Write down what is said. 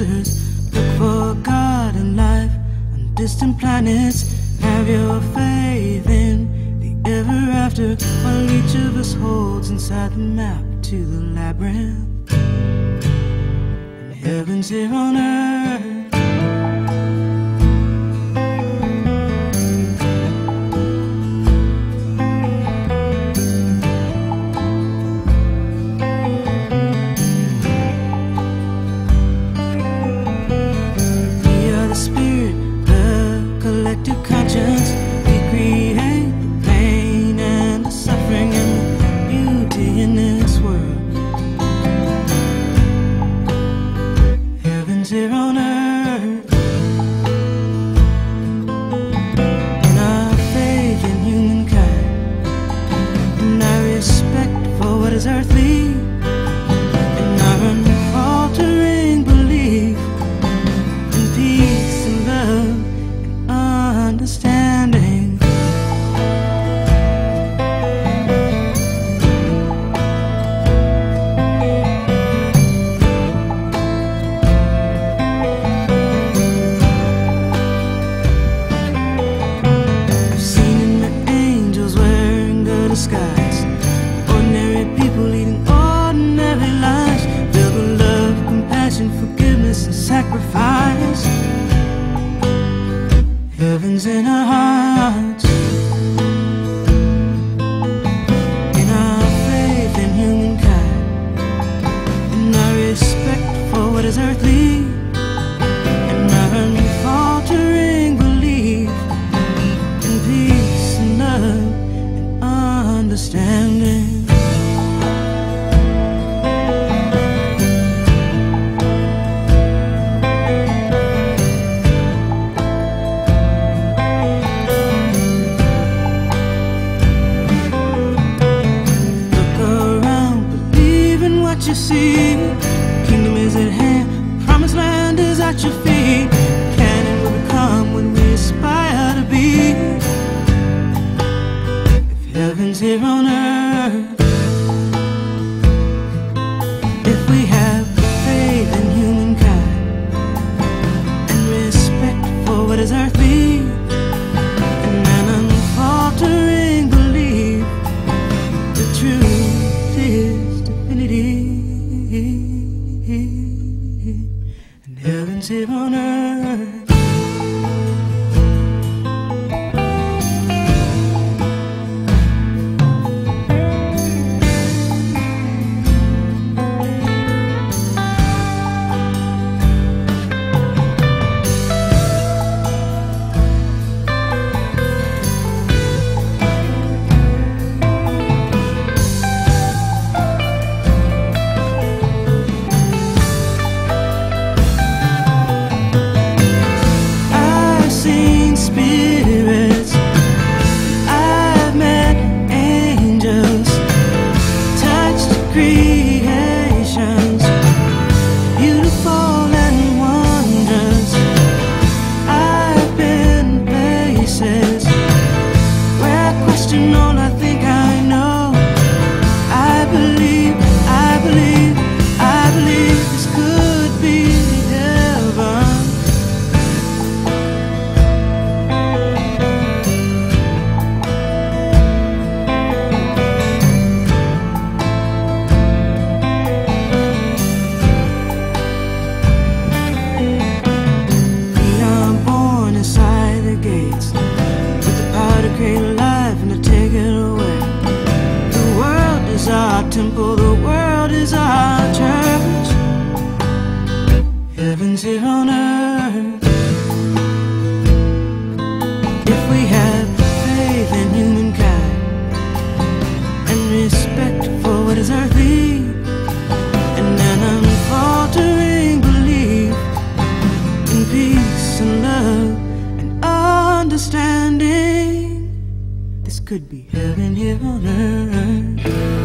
answers. Look for God and life on distant planets. Have your faith in the ever after, while each of us holds inside the map to the labyrinth. And heaven's here on earth. you see. Kingdom is at hand, promised land is at your feet. our temple, the world is our church. Heaven's here on earth. If we have faith in humankind and respect for what is earthly, and an unfaltering belief in peace and love and understanding, this could be heaven here on earth.